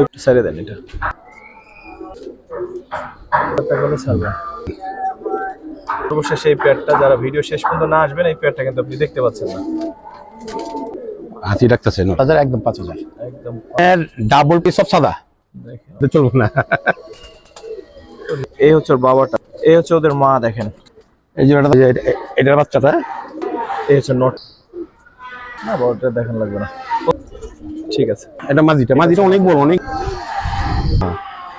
একটু সাইডে দেন এটা। করে এই প্যাডটা যারা ভিডিও শেষ পর্যন্ত না আসবেন এই প্যাডটা কিন্তু আপনি দেখতে পাচ্ছেন না। হাতি রাখতেছে হাজার একদম পাঁচ হাজার। একদম এর ডাবল পিস সব সাদা। দেখেন। চলবো না। এই হচ্ছে ওর বাবাটা। এই হচ্ছে ওদের মা দেখেন। এই যে এটা- এটা- এটার বাচ্চাটা। এই হচ্ছে নট। না বাবাটা দেখান লাগবে না। ঠিক আছে। এটা মাঝিটা মাঝিটা অনেক বড় অনেক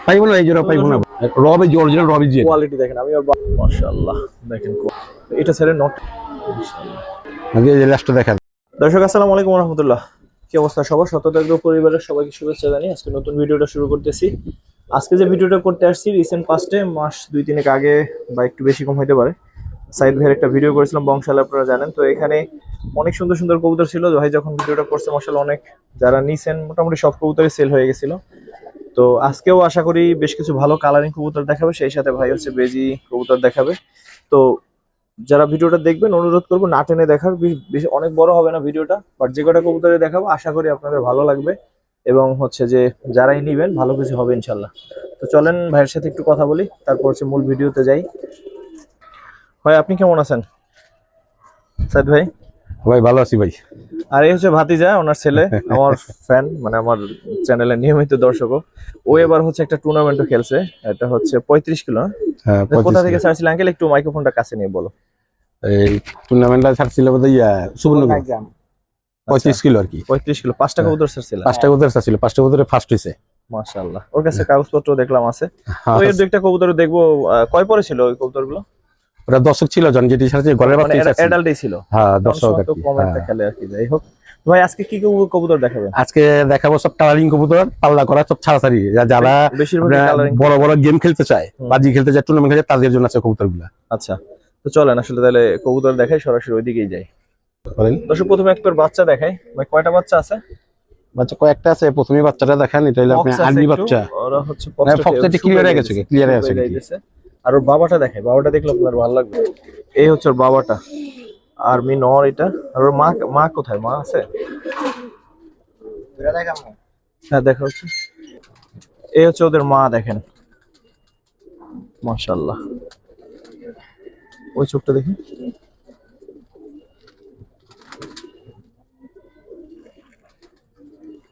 পাইবো না এই জোড়া পাইবো না। রবি জি অরিজিনাল রবি জি কোয়ালিটি দেখেন আমি মাশাআল্লাহ দেখেন এটা ছেড়ে নট মাঝি এই লাস্টটা দেখা দর্শক আসসালামু আলাইকুম রহমতুল্লাহ। কি অবস্থা? সবার শতদগ্র পরিবারের সবাইকে শুভেচ্ছা জানিয়ে আজকে নতুন ভিডিওটা শুরু করতেছি। আজকে যে ভিডিওটা করতে আসছি রিসেন্ট পাস্টে মাস দুই তিনেক আগে বা একটু বেশি কম হতে পারে। সাইদ ভাইয়ের একটা ভিডিও করেছিলাম, বংশাল আপনারা জানেন। তো এখানে অনেক সুন্দর সুন্দর কবুতর ছিল। ভাই যখন ভিডিওটা করছে মশাল অনেক যারা নিছেন, মোটামুটি সব কবুতরই সেল হয়ে গেছিল। তো আজকেও আশা করি বেশ কিছু ভালো কালারিং কবুতর দেখাবে, সেই সাথে ভাই হচ্ছে বেজি কবুতর দেখাবে। তো যারা ভিডিওটা দেখবেন, অনুরোধ করব না টেনে দেখার বেশি অনেক বড় হবে না ভিডিওটা বাট যে কটা কবুতরে দেখাবো, আশা করি আপনাদের ভালো লাগবে। এবং হচ্ছে যে যারাই নিবেন, ভালো কিছু হবে ইনশাল্লাহ তো চলেন ভাইয়ের সাথে একটু কথা বলি, তারপর হচ্ছে মূল ভিডিওতে যাই। ভাই আপনি কেমন আছেন? সাইদ ভাই? ভাই ভালো আছি ভাই। আর এই হচ্ছে ভাতিজা ওনার ছেলে আমার ফ্যান মানে আমার চ্যানেলের নিয়মিত দর্শকও। ও এবার হচ্ছে একটা টুর্নামেন্টও খেলছে এটা হচ্ছে পঁয়ত্রিশ কিলো হ্যাঁ কোথা থেকে 25 ছাড়ছিল? আঙ্কেল একটু মাইক্রোফোনটা কাছে নিয়ে বলো। এই টুর্নামেন্টটা ছাড়ছিল বোধ ইয়া সুবর্ণপুর পঁয়ত্রিশ কিলো আর কি। পঁয়ত্রিশ কিলো পাঁচটা হ্যাঁ। কবুতর ছাড়ছিল। পাঁচটা কবুতর ছাড়ছিল পাঁচটা কবুতরে ফার্স্ট হয়েছে মাশাআল্লাহ। ওর কাছে কাগজপত্র দেখলাম আছে। হ্যাঁ, দু একটা কবুতর দেখব আহ, কয় পরে ছিল ওই কবুতরগুলো ওরা দর্শক ছিল জন যেটি ছাড়ছে ঘরের মানে বাচ্চা অ্যাডাল্টই ছিল। হ্যাঁ দর্শক আর কি হ্যাঁ। খেলে আর কি। যাই হোক। ভাই আজকে কি কবুতর দেখাবেন? আজকে দেখাবো সব কালারিং কবুতর পাল্লা করা সব ছাড়াছাড়ি। যা- যারা কালারিং বড় বড় গেম খেলতে চায় বাজি খেলতে চায় টুর্নামেন্ট খেলতে তাদের জন্য আছে কবুতরগুলা আচ্ছা তো চলেন আসলে তাহলে কবুতর দেখাই সরাসরি ওইদিকেই যাই। দর্শক প্রথমে একবার বাচ্চা দেখাই। ভাই কয়টা বাচ্চা আছে? বাচ্চা কয়েকটা আছে প্রথমে বাচ্চাটা দেখান এটা হলো আপনি একটু, বাচ্চা। ওরা হচ্ছে clear হয়ে গেছে, clear হয়ে গেছে। আর ওর বাবাটা দেখাই বাবাটা দেখলে আপনার ভালো লাগবে। এই হচ্ছে ওর বাবাটা আর মি নর এটা। আর ওর মা মা কোথায়? মা আছে? হ্যাঁ দেখা হচ্ছে। এই হচ্ছে ওদের মা দেখেন। মাশাল্লাহ ওই চোখটা দেখি।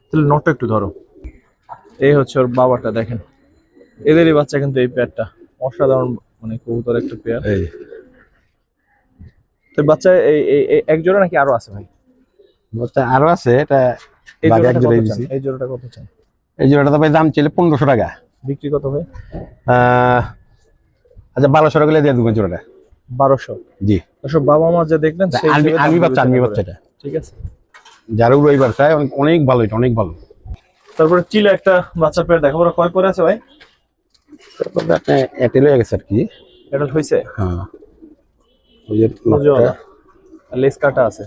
তাহলে নটটা একটু ধরো। এই হচ্ছে ওর বাবাটা দেখেন। এদেরই বাচ্চা কিন্তু এই পেয়ারটা অসাধারণ মানে কবুতর একটা পেয়ার এই। তো বাচ্চা এই এক জোড়া নাকি আরও আছে ভাই? বাচ্চা আরও আছে এটা এই জোড়াটা কত চান। এই জোড়াটা কত চান? এই জোড়াটা তো ভাই দাম ছিল পনেরোশো টাকা। বিক্রি কত ভাই? আচ্ছা বারোশো টাকা দিয়ে দেবো জোড়াটা। বারোশো? জি। দর্শক বাবা মা যা দেখলেন আর্মি বাচ্চা আর্মি বিবেচনা বাচ্চা এটা। ঠিক আছে। যারা উড়াই বাচ্চায় অনেক অনেক ভালো এটা অনেক ভালো। তারপরে চিলে একটা বাচ্চা পেয়ার দেখো ওরা কয় পরে আছে ভাই? তারপরে হয়ে গেছে আর কি। এটা হয়েছে হ্যাঁ। ওই যে লেস কাটা আছে।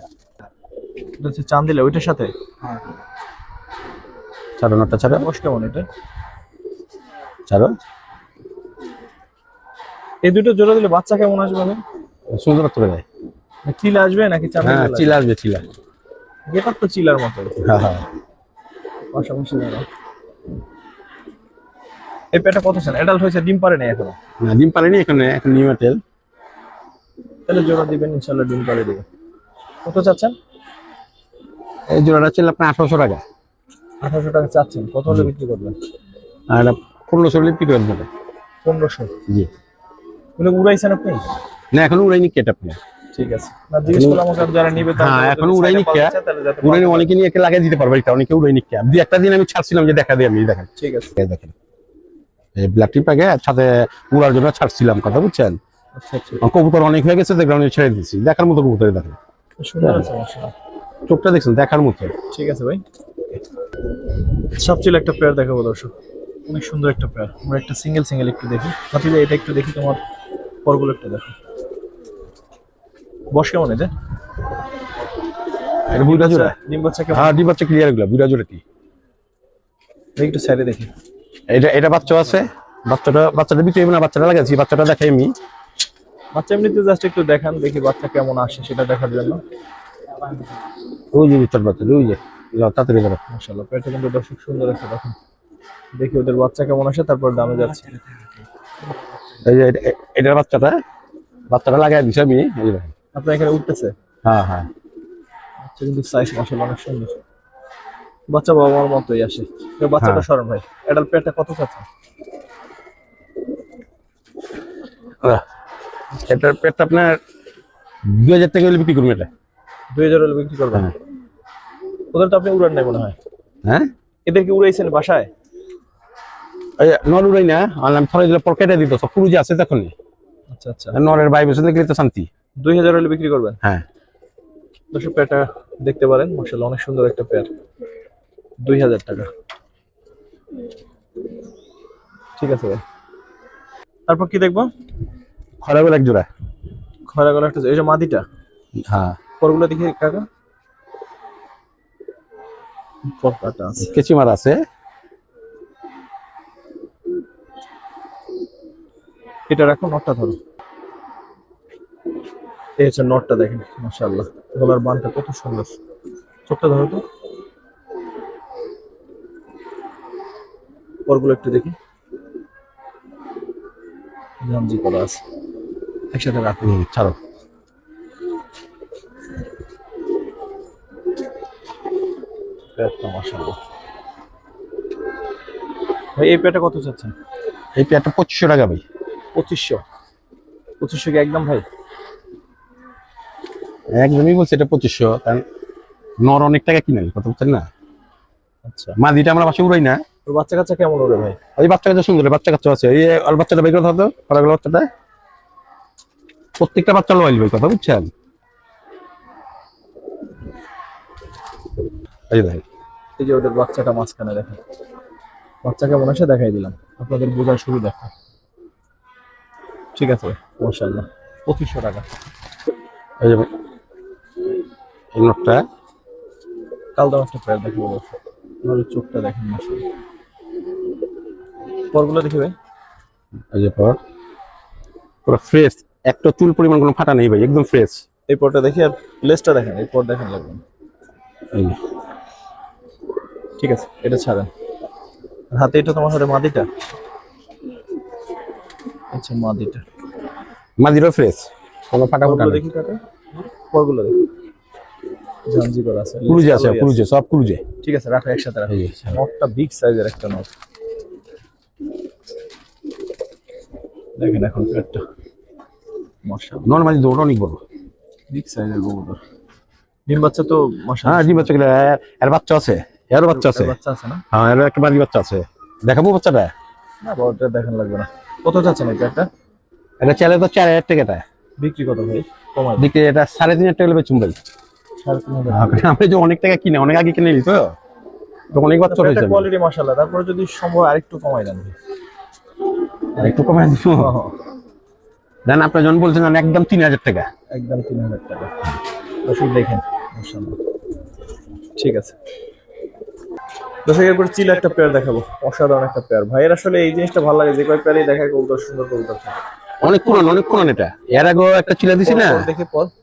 এটা হচ্ছে চান্দিলে ওইটার সাথে? ছাড়ো নটা ছাড়ো। বয়স কেমন এটা? ছাড়ো। এই দুটো জোড়া দিলে বাচ্চা কেমন আসবে ভাই সুন্দর তুলে দেয় চিলা আসবে নাকি হ্যাঁ চিলা আসবে চিলা এটা তো চিলার মতো। হ্যাঁ হ্যাঁ। পাশাপাশি। এই পেটা কত চান অ্যাডাল্ট হয়েছে ডিম পারে নাই এখন? না ডিম পারেনি এখানে এখন এখন নিউ এয়ারটেল তাহলে জোড়া দিবেন ইনশাল্লাহ ডিম পারে দিবেন কত চাচ্ছেন? এই জোড়াটা ছিল আপনার আঠারোশো টাকা। আঠারোশো টাকা চাচ্ছেন কত হলে বিক্রি করবেন? আর পনেরোশো হলে পিক দেবে পনেরোশো? জি। এগুলো উড়াইছেন আপনি? না এখন উড়াইনি কেটে আপনি। ঠিক আছে। না জিজ্ঞেস করলাম যারা নিবে হ্যাঁ, এখনও উড়াইনি কে? তাহলে উড়াইনি অনেকে নিয়ে লাগিয়ে দিতে পারবে এটা অনেকে উড়াইনি কে দুই একটা দিন আমি ছাড়ছিলাম যে দেখা দিই আমি দেখেন। ঠিক আছে। দেখেন। এই ব্ল্যাক টিপ আগে সাথে উড়ার জন্য ছাড়ছিলাম কথা বুঝছেন? আচ্ছা আচ্ছা। কবুতর অনেক হয়ে গেছে আমি ছেড়ে দিচ্ছি দেখার মতো কবুতর দেখেন সুন্দর আছে চোখটা দেখছেন দেখার মতো। ঠিক আছে ভাই। সবচেয়ে একটা পেয়ার দেখাবো দর্শক। অনেক সুন্দর একটা পেয়ার আমরা একটা সিঙ্গেল সিঙ্গেল একটু দেখি। ভাতিজা এটা একটু দেখি তোমার পরগুলো একটু দেখো। বস কেমন এটা এটা বুড়া জোড়া ডিম বাচ্চা কেমন? হ্যাঁ ডিম বাচ্চা ক্লিয়ার এগুলো বুড়া জোড়া কি একটু সাইডে দেখি। এটা এটা বাচ্চা আছে। বাচ্চাটা বাচ্চাটা বিক্রি হবে না বাচ্চাটা লাগাচ্ছি বাচ্চাটা দেখাই আমি। বাচ্চা এমনিতে জাস্ট একটু দেখান দেখি বাচ্চা কেমন আসে সেটা দেখার জন্য। ওই যে বিচ্ছর বাচ্চা ওই যে। তাড়াতাড়ি ধরো মাশাআল্লাহ পেটটা কিন্তু দর্শক সুন্দর আছে দেখুন। দেখি ওদের বাচ্চা কেমন আসে তারপর দামে যাচ্ছে। এই যে এটা- এটার বাচ্চাটা বাচ্চাটা লাগাই দিছি আমি এই দেখেন। আপনার এখানে উঠতেছে? হ্যাঁ হ্যাঁ। বাচ্চা কিন্তু সাইজ মাসাল অনেক সুন্দর। বাচ্চা বাবা মার মতোই আসে। বাচ্চাটা হ্যাঁ। সরণ ভাই এটার পেটটা কত চাচ্ছে? এটার পেটটা আপনার দুই হাজার টাকা হলে বিক্রি করুন এটা? দুই হাজার হলে বিক্রি করবেন হ্যাঁ। ওদের তো আপনি উড়ান নাই মনে হয়। হ্যাঁ? এদেরকে উড়াইছেন বাসায়? নর উড়াই না আমি থরে দিলে পর কেটে দিত সব পুরুষ আছে তখনই। আচ্ছা আচ্ছা। নরের ভাই বসে দেখলে তো শান্তি। দুই হাজার হলে বিক্রি করবেন? হ্যাঁ। দর্শক পেয়ারটা দেখতে পারেন মাসাল অনেক সুন্দর একটা পেয়ার দুই হাজার টাকা। ঠিক আছে ভাই। তারপর কি দেখব? খরাবেল এক জোড়া। খয়রা একটা এই যে মাদিটা? হ্যাঁ। পরগুলো দেখি কাকা। পরকাটা আছে। কেচি মারা আছে। এটা রাখো নটটা ধরো। এই হচ্ছে নটটা দেখেন মাশাআল্লাহ। গলার বানটা কত সুন্দর। চোখটা ধরো তো। পরগুলো একটু দেখি। জামজি করা আছে। একসাথে রাখো। হুম, ছাড়ো। ভাই এই পেটটা কত চাচ্ছেন? এই পেয়ারটা পঁচিশশো টাকা ভাই। পঁচিশশো। পঁচিশশো কি একদম ভাই? একদমই বলছে এটা পঁচিশশো কারণ নর অনেক টাকা কিনে কথা বলছেন না? আচ্ছা। মাদিটা আমরা বাসা উড়াই না। তোর বাচ্চা কাচ্চা কেমন ওরে ভাই? ওই বাচ্চা কাচ্চা সুন্দর বাচ্চা কাচ্চা আছে। এই আর বাচ্চাটা বের করে ধরতো খরাগুলো বাচ্চাটা। প্রত্যেকটা বাচ্চা লোয়াইল ভাই কথা বুঝছেন? এই দেখেন। এই যে ওদের বাচ্চাটা মাঝখানে দেখেন। বাচ্চা কেমন আসে দেখাই দিলাম। আপনাদের বোঝার সুবিধা। ঠিক আছে মাশাআল্লাহ। পঁচিশশো টাকা। এই যে ভাই, এই নটটা। কাল দাম একটা প্যার দেখে বলো ওর চোখটা দেখেন মাশাআল্লাহ। পরগুলো দেখি ভাই। এই যে পর। পুরো ফ্রেশ একটা চুল পরিমাণ কোনো ফাটা নেই ভাই একদম ফ্রেশ এই পরটা দেখি আর লেসটা দেখেন এই পর দেখেন লাগবে। এই ঠিক আছে এটা ছাড়েন। হাতে এটা তোমার হাতে মাদিটা। আচ্ছা মাদিটা। মাদিরও ফ্রেশ কোনো ফাটা ফাটা দেখি কাকা পরগুলো দেখি। করা আছে। কুরুজে আছে লেজটা সব কুরুজে। ঠিক আছে রাখো একসাথে রাখো। নটটা বিগ সাইজের একটা নট। দেখেন এখন মাশাআল্লাহ নর্মালি দৌড় অনেক বড় বিগ সাইজের কবুতর ডিম বাচ্চা তো হ্যাঁ জি বাচ্চা এর বাচ্চা আছে। এরও বাচ্চা আছে। বাচ্চা আছে না? হ্যাঁ এর একটা মাদি বাচ্চা আছে। দেখাবো বাচ্চাটা? না বড়টা দেখান লাগবে না। কত এটা একটা? এটা চাইলে তো চার হাজার টাকাটা বিক্রি কত ভাই? দিকে এটা সাড়ে তিন হাজার টাকা বেচুন ভাই। আমরা যে অনেক টাকা কিনে অনেক আগে কিনে তো। তো অনেক বাচ্চা হয়েছে। কোয়ালিটি মাশাআল্লাহ তারপরে যদি সম্ভব আরেকটু কমাই দেন। ভাই। আর একটু কমাই দিব দেন আপনার যখন বলছেন একদম তিন হাজার টাকা। একদম তিন হাজার টাকা। দর্শক দেখেন মাশাআল্লাহ। ঠিক আছে। দর্শক এরপর চিল একটা পেয়ার দেখাবো। অসাধারণ একটা পেয়ার ভাইয়ের আসলে এই জিনিসটা ভালো লাগে যে কয় পেয়ারই দেখায় কবুতর সুন্দর কবুতর থাকে। অনেক পুরান অনেক পুরান এটা। এর আগেও একটা চিলা দিছি না?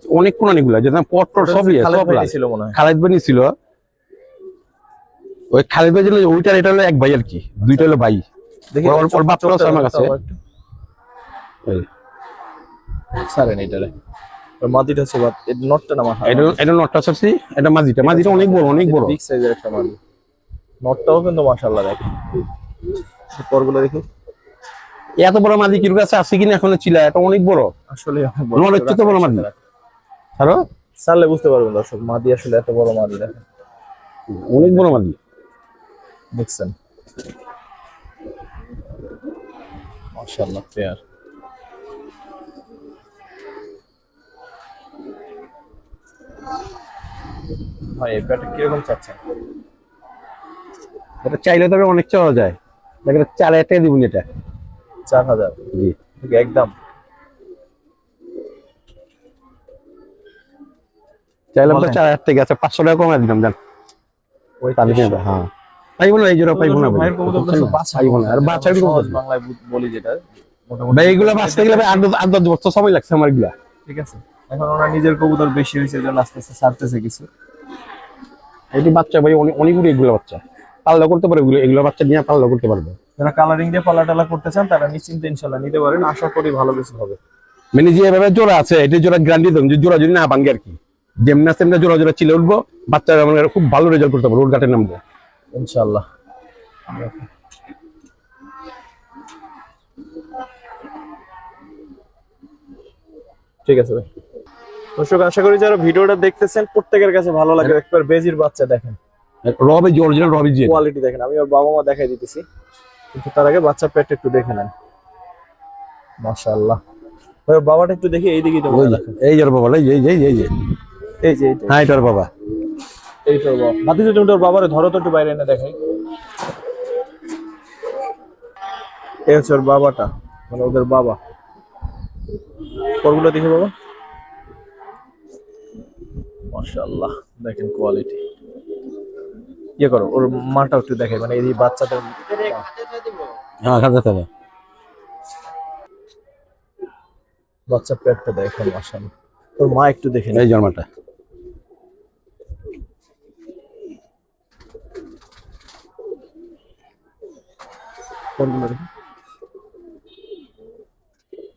অনেক পুরান এগুলো পট টট সব ইয়ে সব ছিল মনে হয়। খালেদ ভাই ছিল। ওই খালেদ ভাই ছিল ওইটার এটা হলো এক ভাই আর কি। দুইটা হলো ভাই। ওর- আছে। আমার কাছে। সারেন এটারে। মাদিটা হচ্ছে নটটা না মাথা? এটা এটা নটটা এটা মাঝিটা অনেক বড় অনেক বড়। বিগ সাইজের একটা মাদি। নটটাও কিন্তু মাশাআল্লাহ দেখেন। পরগুলো দেখি। এত বড় মাঝি কিরু কাছে আছে? কিনা এখন চিলা? এটা অনেক বড়। আসলে তোমার হচ্ছে তো বড় মাদি। আরও সারলে বুঝতে পারবেন দর্শক মাদি আসলে এত বড় মাদি দেখেন। অনেক বড় মাঝি দেখছেন? মাশাআল্লাহ পেয়ার ভাই পেয়ারটা কীরকম চাচ্ছেন? এটা চাইলে তবে অনেক চাওয়া যায়। দেখেন চার হাজার টাকা এটা। চার হাজার। জি। একদম। চাইলাম তো চার হাজার টাকা আছে পাঁচশো টাকা কমে দিলাম জান। ওই হ্যাঁ। পাইবো না এই জোড়া পাইবো না ভাই। ভাইয়ের কবুতর বুঝছেন না? আর বাচ্চার বাংলায় বলি যেটা। ভাই এগুলো বাঁচতে গেলে ভাই আট দশ- বছর সময় লাগছে আমার এগুলা। ঠিক আছে। এখন ওনার নিজের কবুতর বেশি হয়েছে আস্তে আস্তে ছাড়তেছে কিছু। এটি বাচ্চা ভাই অনেক এগুলো বাচ্চা। পাল্লা করতে পারবে এগুলো এগুলো বাচ্চা নিয়ে পাল্লা করতে পারবে। যারা কালারিং দিয়ে পালা টালা করতে চান তারা নিশ্চিন্তে ইনশাল্লাহ নিতে পারেন। আশা করি ভালো কিছু হবে। মানে যে এভাবে জোড়া আছে এটা জোড়া গ্যারান্টি দেন যে জোড়া যদি না ভাঙ্গে আর কি। যেমনি আছে এমনি জোড়া জোড়া চিলে উঠবো বাচ্চা মানে খুব ভালো রেজাল্ট করতে পারব ওর গাটের নাম দিয়ে ইনশাল্লাহ। ঠিক আছে ভাই। দর্শক আশা করি যারা ভিডিওটা দেখতেছেন প্রত্যেকের কাছে ভালো লাগে। একবার বেজির বাচ্চা দেখেন। রবে রবি যে। কোয়ালিটি দেখেন। আমি ওর বাবা মা দেখাই দিতেছি। কিন্তু তার আগে বাচ্চা পেটটা একটু দেখে নেন। মাশাআল্লাহ। ওর বাবাটা একটু দেখি এইদিকেই তো ওই এই যে বাবা এই যে এই যে এই যে। এই যে হ্যাঁ এটা ওর বাবা। এই তোর বাবা। ভাতিজা তুমি তোর বাবারে ধরো তো একটু বাইরে এনে দেখাই। এই হচ্ছে ওর বাবাটা মানে ওদের বাবা। পরগুলো দেখি বাবা। মাশাআল্লাহ দেখেন কোয়ালিটি ইয়ে করো ওর মাটা একটু দেখে মানে এই বাচ্চাদের হ্যাঁ খাতে খাতে বাচ্চা পেটটা দেখেন মাশাআল্লাহ। ওর মা একটু দেখে এই জন্মাটা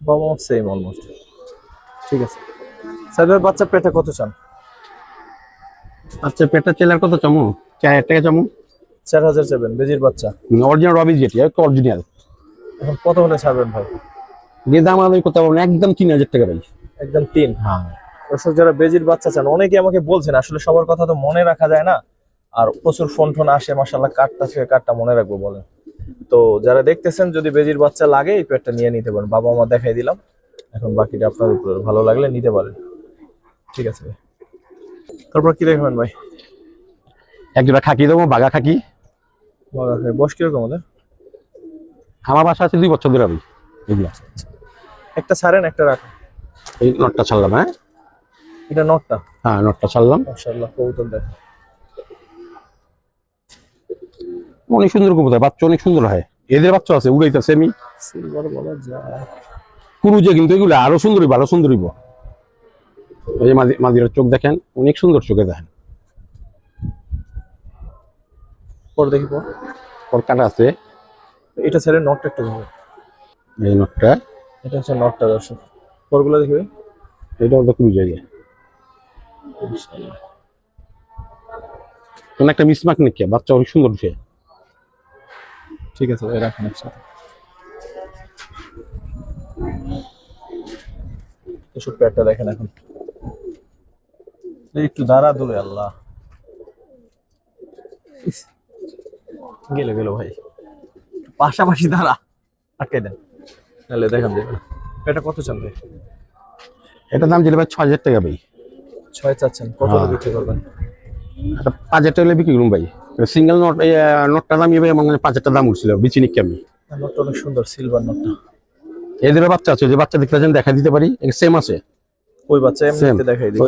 বাবা সেম অলমোস্ট ঠিক আছে। স্যার বাচ্চা পেটে কত চান? আচ্ছা পেটটা চেলার কত চামু? চার হাজার টাকা চামু চার হাজার চাবেন বেজির বাচ্চা। অরিজিনাল রবি যেটি একটা অরিজিনাল এখন কত হলে ছাড়বেন ভাই? যে দাম আমি করতে পারব একদম তিন হাজার টাকা ভাই একদম তিন। হ্যাঁ। দর্শক যারা বেজির বাচ্চা চান অনেকে আমাকে বলছেন আসলে সবার কথা তো মনে রাখা যায় না আর প্রচুর ফোন টোন আসে মাসাল্লাহ কাঠটা থেকে কাঠটা মনে রাখব বলেন। তো যারা দেখতেছেন যদি বেজির বাচ্চা লাগে এই পেটটা নিয়ে নিতে পারেন। বাবা মা দেখাই দিলাম এখন বাকিটা আপনার উপরে ভালো লাগলে নিতে পারেন। ঠিক আছে ভাই। তারপর কি দেখবেন ভাই? একজোড়া খাকি দেবো বাঘা খাকি। বয়স কীরকম ওদের? আমার বাসা আছে দুই বছর ধরে ভাই এগুলা। একটা ছাড়েন একটা রাখেন। এই নটটা ছাড়লাম হ্যাঁ? এটা নটটা? হ্যাঁ নটটা ছাড়লাম। মাশাআল্লাহ কবুতর দেখ। অনেক সুন্দর কবুতর বাচ্চা অনেক সুন্দর হয়। এদের বাচ্চা আছে উড়াইতেছে আমি সিলভার বলা যায়। কুরুজে কিন্তু এগুলো আরও সুন্দর আরও সুন্দর এই যে মাদি- মাদিরার চোখ দেখেন অনেক সুন্দর চোখে দেখেন। পর দেখি পর। কাটা আছে? এটা ছেড়ে নটটা একটু ধরো এই নটটা এটা হচ্ছে নটটা দর্শক। পরগুলো দেখি ভাই এটা ওদের কুরুজে গিয়ে কোন একটা মিসমাক নাকি? বাচ্চা অনেক সুন্দর উঠে। ঠিক আছে রাখেন একসাথে। এসব প্যাডটা দেখেন এখন। একটু দাঁড়া দূরে আল্লাহ। গেলে গেল ভাই। পাশাপাশি দাঁড়া আটকে দেন। তাহলে দেখান এটা কত চান ভাই? এটা দাম দিলে ভাই ছ হাজার টাকা ভাই। ছয় চাচ্ছেন কত হ্যাঁ। বিক্রি করবেন? এটা পাঁচ হাজার টাকা হলে বিক্রি করুন ভাই। সিঙ্গেল নোট নোটটা দাম ইয়ে আমার পাঁচ হাজার দাম উঠছিল বিচি নিকি আমি। নোটটা অনেক সুন্দর সিলভার নোটটা এদের বাচ্চা আছে যে বাচ্চা দেখতে চান দেখা দিতে পারি সেম আছে। ওই বাচ্চা এমনিতে দেখাই দিই।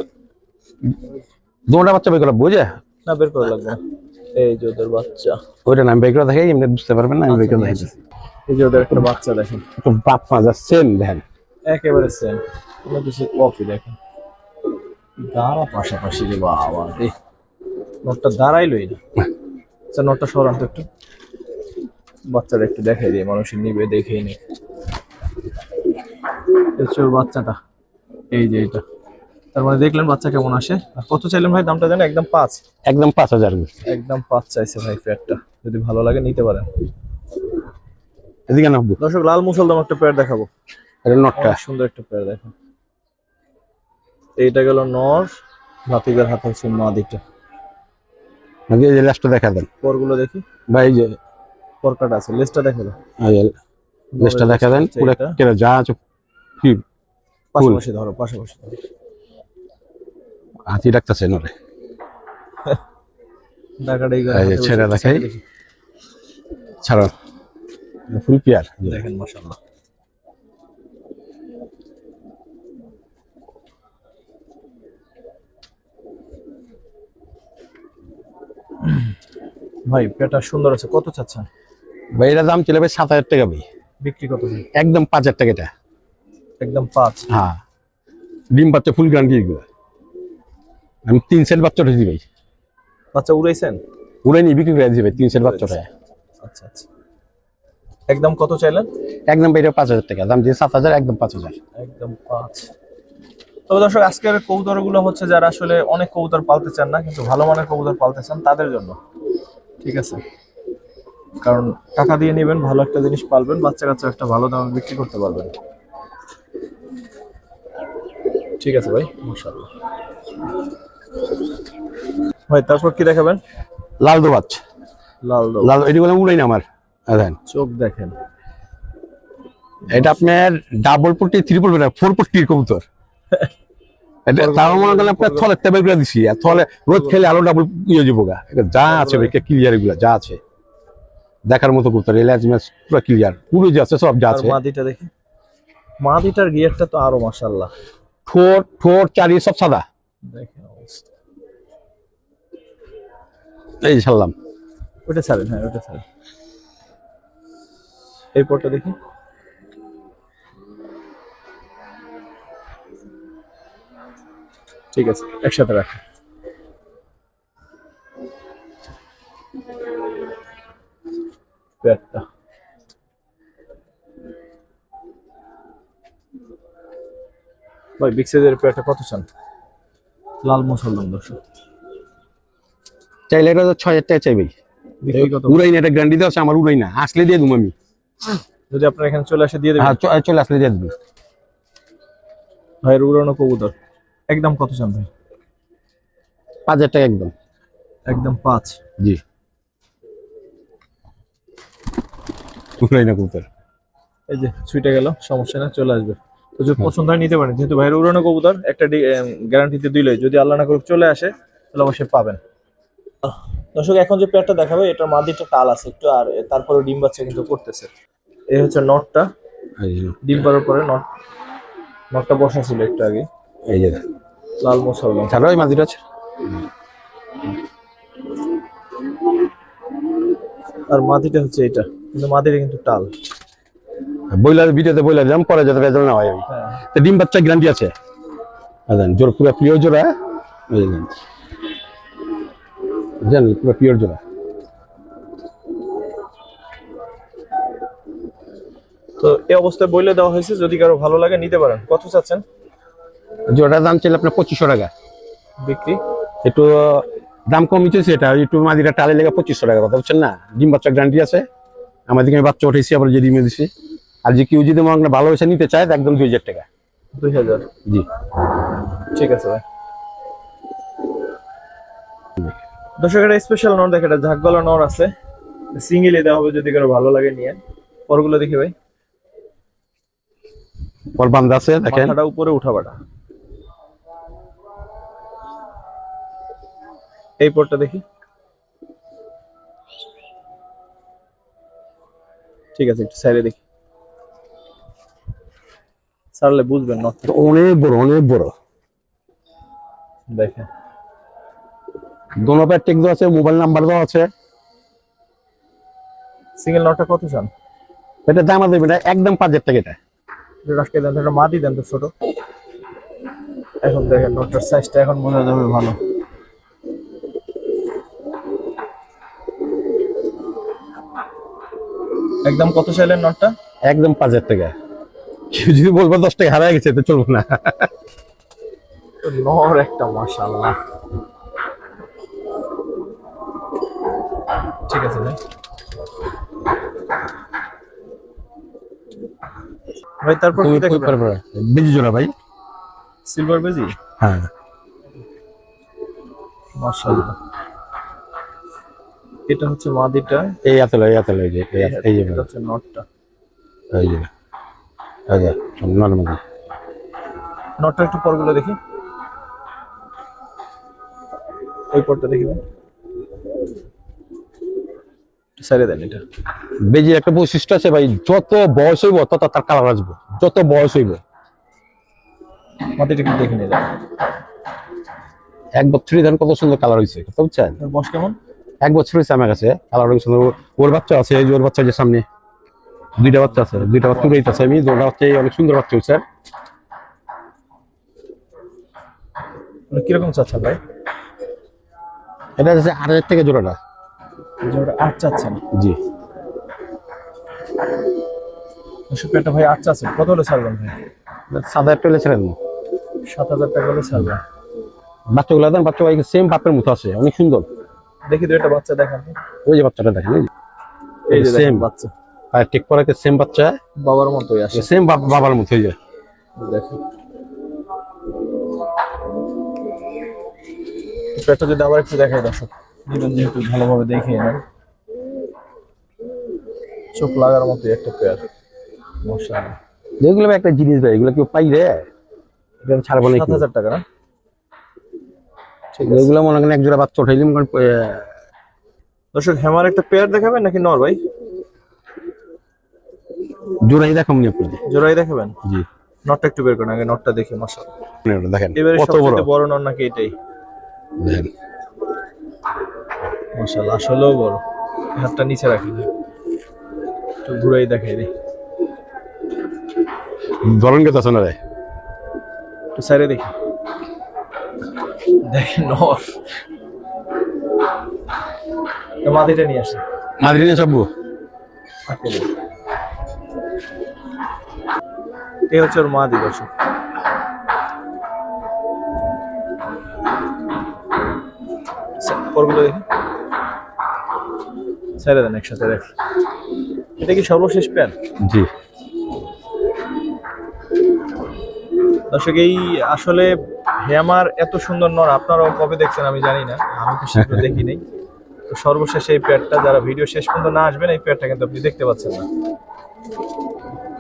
দুটা বাচ্চা বের করা বুঝে না বের করা লাগবে। এই যে ওদের বাচ্চা। ওইটা নাম বের করে দেখাই এমনি বুঝতে পারবেন না আমি বের করে দেখাই এই যে ওদের একটা বাচ্চা দেখেন। একটু বাপ মাজা সেম দেখেন। একেবারে সেম কোনো কিছু কপি দেখেন দাঁড়া পাশাপাশি রে বাবা রে। নোটটা দাঁড়াইলই না। আচ্ছা নোটটা সরান তো একটু। বাচ্চাটা একটু দেখাই দিয়ে মানুষ নিবে দেখেই নে বাচ্চাটা। এই যে এটা তার মানে দেখলেন বাচ্চা কেমন আসে। আর কত চাইলেন ভাই দামটা জানেন? একদম পাঁচ। একদম পাঁচ হাজার। একদম পাঁচ চাইছে ভাই প্যাডটা যদি ভালো লাগে নিতে পারেন। এদিকে না হবু দর্শক লাল মুসলদম একটা প্যাড দেখাবো। এটা নটটা। সুন্দর একটা পেয়ার দেখো। এইটা গেল নর ভাতিজার হাতে হচ্ছে মাদিটা নাকি এই লাস্টটা দেখা দেন। পরগুলো দেখি। ভাই যে পরকাটা আছে লেজটা দেখো যে লেজটা দেখা দেন পুরো। কেটে যা আছে পাশাপাশি ধরো পাশাপাশি ধরো। হাতি রাখতেছে নরে ছেড়ে দেখাই। দেখি। ছাড়ো। ফুল পিয়ার দেখেন মাশাআল্লাহ। ভাই পেটা সুন্দর আছে। কত চাচ্ছেন? ভাই এটা দাম ছিল ভাই সাত হাজার টাকা ভাই। বিক্রি কত একদম পাঁচ হাজার টাকা এটা। একদম পাঁচ। হ্যাঁ। ডিম বাচ্চা ফুল গ্যারান্টি এগুলো। আমি তিন সেট বাচ্চা উঠেছি ভাই। বাচ্চা উড়াইছেন? উড়াই নিয়ে বিক্রি করে দিবে তিন সেট বাচ্চাটা আচ্ছা আচ্ছা। একদম কত চাইলেন? একদম বেড়ে পাঁচ হাজার টাকা দাম দিয়ে সাত হাজার একদম পাঁচ হাজার। একদম পাঁচ। তবে দর্শক আজকের কবুতরগুলো হচ্ছে যারা আসলে অনেক কবুতর পালতে চান না কিন্তু ভালো মানের কবুতর পালতে চান তাদের জন্য। ঠিক আছে? কারণ টাকা দিয়ে নেবেন ভালো একটা জিনিস পালবেন বাচ্চা কাচ্চা একটা ভালো দামে বিক্রি করতে পারবেন। ঠিক আছে ভাই মাশাআল্লাহ। ভাই তারপর কি দেখাবেন? লাল লাল লাল এটি বলে উড়াই না আমার দেখেন। চোখ দেখেন। এটা আপনার ডাবল পট্টি ত্রিপল পট্টি ফোর পট্টির কবুতর। তার মনে করেন আপনার থলে টেবিল করে দিছি আর থলে রোদ খেলে আলো ডাবল ইয়ে যাব গা। যা আছে ক্লিয়ার এগুলা যা আছে। দেখার মতো কবুতর এলাচ ম্যাচ পুরো ক্লিয়ার পুরো যে আছে সব যা আছে। মাদিটা দেখি। মাদিটার গিয়ারটা তো আরও মাশাআল্লাহ। ঠোঁট ঠোঁট চারি সব সাদা। দেখেন অবস্থা এই যে ছাড়লাম। ওটা ছাড়েন হ্যাঁ ওটা ছাড়েন। এই পটটা দেখি। ঠিক আছে একসাথে রাখেন। পেয়ারটা ভাই বিগ সাইজের পেয়ারটা কত চান? লাল মুসলমান দর্শক চাইলে এটা ছয় হাজার টাকা চাইবে উড়াই না এটা গ্যারান্টি দেওয়া আছে আমার উড়াই না। আসলে দিয়ে দেবো আমি। যদি আপনার এখানে চলে আসে দিয়ে দেবেন। হ্যাঁ চলে আসলে দিয়ে দেবো। ভাইয়ের উড়ানো কবুতর। একদম কত চান ভাই? পাঁচ হাজার টাকা একদম। একদম পাঁচ। জি। উড়াই না কবুতর। এই যে ছুটে গেল সমস্যা না চলে আসবে। তো যদি পছন্দ হয় নিতে পারেন। যেহেতু ভাইয়ের উড়ানো কবুতর একটা গ্যারান্টিতে দিলে যদি আল্লাহ না করে চলে আসে তাহলে অবশ্যই পাবেন। দর্শক এখন যে পেয়ারটা দেখাবে এটার মাদিটা টাল আছে একটু আর তারপরে ডিম বাচ্চা কিন্তু করতেছে। এই হচ্ছে নটটা। ডিম পাড়ার পরে নট নটটা বসা ছিল একটু আগে। এই যে লাল মশলা ছাড়ো ওই মাদিটা আছে আর মাদিটা হচ্ছে এটা। কিন্তু মাদিটা কিন্তু টাল বইলার ভিডিওতে বইলার দিলাম পরে যাতে ভেজাল না হয়। আমি হ্যাঁ। তো ডিম বাচ্চা গ্যারান্টি আছে? জান জোর পুরো প্রিয় জোড়া পুরো পিওর জোড়া। তো এই অবস্থায় বইলে দেওয়া হয়েছে যদি কারও ভালো লাগে নিতে পারেন। কত চাচ্ছেন? দাম ছিল আপনার পঁচিশশো টাকা। বিক্রি? একটু দাম কমিয়েছে সেটা একটু মাদিটা টালে লেগে পঁচিশশো টাকা কথা বুঝছেন না? ডিম বাচ্চা গ্যারান্টি আছে। আমাদেরকে আমি বাচ্চা উঠেছি আবার যে ডিমে দিছি। আর যে কেউ যদি করেন ভালোবেসে নিতে চায় একদম দুই হাজার টাকা। দুই হাজার? জি। ঠিক আছে ভাই। দর্শক এটা স্পেশাল নর দেখে এটা ঝাঁকগলা নর আছে। সিঙ্গেলি দেওয়া হবে যদি কারও ভালো লাগে নিয়ে। পরগুলো দেখি ভাই। পর বান্ধা আছে দেখেন। মাথাটা উপরে উঠাবাটা। এই পরটা দেখি। ঠিক আছে একটু সাইডে দেখি। সারলে বুঝবেন নট অনেক বড় অনেক বড়। দেখেন। দোনো প্যার টেক দেওয়া আছে মোবাইল নাম্বার দেওয়া আছে। সিঙ্গেল নটটা কত চান? এটা দাম আছে এটা একদম পাঁচ হাজার টাকা এটা। দেন একটা মাটি দেন তো ছোট। এখন দেখেন নোটটার সাইজটা এখন বোঝা যাবে ভালো। একদম কত চাইলেন নটটা একদম পাঁচ হাজার টাকা। কেউ যদি বলব দশ টাকা হারাই গেছে তো চলবো না। নর একটা মাশাআল্লাহ। ঠিক আছে ভাই। ভাই তারপর কি দেখবেন? বেজি জোড়া ভাই। সিলভার বেজি? হ্যাঁ। মাশাআল্লাহ। এটা হচ্ছে মাদিটা। এই আতলা এই আতলা এই যে এই এই যে এটা হচ্ছে নটটা। এই যে এই যে নর্মাল নটটা একটু পরগুলো দেখি। ওই পরটা দেখি ভাই। সাইডে দেন এটা। বেজির একটা বৈশিষ্ট্য আছে ভাই যত বয়স হইব তত তার কালার আসবে যত বয়স হইব। একটু দেখে নিয়ে যান। এক বছরই ধরেন কত সুন্দর কালার হয়েছে কথা বুঝছেন? বয়স কেমন? এক বছর হয়েছে আমার কাছে কালার অনেক সুন্দর। ওর- বাচ্চা আছে এই যে ওর বাচ্চা যে সামনে দুইটা বাচ্চা আছে দুইটা বাচ্চা উড়াইতেছে আমি দুটা বাচ্চা অনেক সুন্দর বাচ্চা হয়েছে মানে কীরকম চাচ্ছেন ভাই? এটা হচ্ছে আট হাজার টাকা জোড়াটা জোড়া আট চাচ্ছেন। জি। পেয়ারটা ভাই আট চাচ্ছেন কত হলে ছাড়বেন ভাই? সাদা পেলে ছেড়ে দেন সাত হাজার টাকা হলে ছাড়বেন। বাচ্চাগুলো দেন বাচ্চা সেম বাপের মতো আছে অনেক সুন্দর। দেখি তো একটা বাচ্চা দেখান। ওই যে বাচ্চাটা দেখেন এই যে। দেখেন বাচ্চা। আর ঠিক পরাকে সেম বাচ্চা। বাবার মতোই আসে। সেম বাবার মতো হয়ে যায় দেখেন। পেটটা যদি আবার একটু দেখাই দর্শক। দুজন যেহেতু ভালোভাবে দেখে নেন। চোখ লাগার মতো একটা পেয়ার মশালা। যেগুলো একটা জিনিস দেয় এগুলো কেউ পাই রে এটা ছাড়বো না সাত হাজার টাকা না? এগুলো মনে করেন এক জোড়া বাচ্চা উঠাইলাম কারণ দর্শক হেমার একটা পেয়ার দেখাবেন নাকি নর ভাই? জোড়াই দেখাম নি আপনাদের? জোড়াই দেখাবেন? জি। নটটা একটু বের করেন আগে নটটা দেখি মশালা দেখেন এবারে কত বড়? বড় নর নাকি এটাই? দেখেন। মশালা আসলেও বড়। হাতটা নিচে রাখি একটু ঘুরাই দেখাই দিই। ধরন কে আছে না রে? একটু সাইডে দেখি। দেখেন নর। মাদিটা নিয়ে আসে মাদ্রিনে সব্বু এই হচ্ছে ওর মাদি দর্শক পরগুলো দেখি। ছেড়ে দেন একসাথে দেখ। এটা কি সর্বশেষ প্যান? জি। দর্শক এই আসলে হেমার এত সুন্দর নর আপনারাও কবে দেখছেন আমি জানি না আমি তো সেগুলো দেখি নাই তো সর্বশেষ এই প্যাডটা যারা ভিডিও শেষ পর্যন্ত না আসবেন এই প্যাডটা কিন্তু আপনি দেখতে পাচ্ছেন না।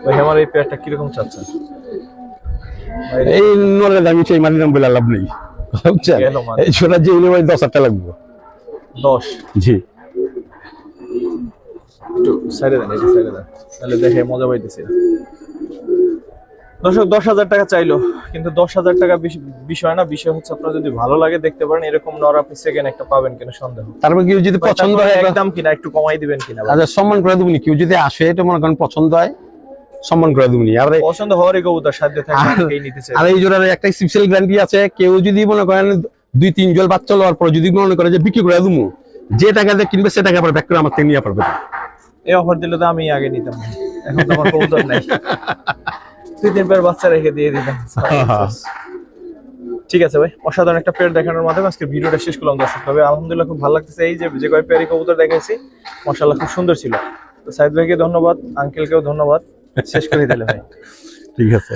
তো হেমার এই প্যাডটা কীরকম চাচ্ছেন? এই নলে দামি চাই মানি দাম বলে লাভ নেই। বুঝছেন। এই ছোটা যে দশ হাজার টাকা লাগবে। দশ। জি। সাইডে দেন এটা সাইডে দেন। তাহলে দেখে মজা পাইতেছি। না। দর্শক দশ হাজার টাকা চাইলো কিন্তু দশ হাজার টাকা বিষয় না বিষয় হচ্ছে আপনার যদি ভালো লাগে দেখতে পারেন এরকম নর আপনি সেকেন্ড একটা পাবেন কিনা সন্দেহ। তারপর কেউ যদি পছন্দ হয় একদম- কিনা একটু কমাই দিবেন কিনা আচ্ছা সম্মান করে দেবনি কেউ যদি আসে এটা মনে করেন পছন্দ হয় সম্মান করে দেবনি। আর পছন্দ হওয়ারই কবুতর সাধ্য থাকে আর- নিতে চাই আর এই জোড়ার একটা স্পেশাল গ্যারান্টি আছে কেউ যদি মনে করেন দুই তিন জল বাচ্চা লওয়ার পর যদি মনে করে যে বিক্রি করে দেবো যে টাকা দিয়ে কিনবে সে টাকা আবার ব্যাক করে আমার থেকে নিয়ে পারবে। এই অফার দিলে তো আমি আগে নিতাম। এখন তো আমার কবুতর নাই। দুই দিন পর বাচ্চা রেখে দিয়ে দিতাম ঠিক আছে ভাই অসাধারণ একটা পেয়ার দেখানোর মাধ্যমে আজকে ভিডিওটা শেষ করলাম দর্শক তবে আলহামদুলিল্লাহ খুব ভালো লাগতেছে এই যে যে কয় পেয়ারি কবুতর দেখাইছি। মশাল্লাহ খুব সুন্দর ছিল। তো সাইদ ভাইকে ধন্যবাদ আঙ্কেলকেও ধন্যবাদ। শেষ করে দিলে ভাই। ঠিক আছে।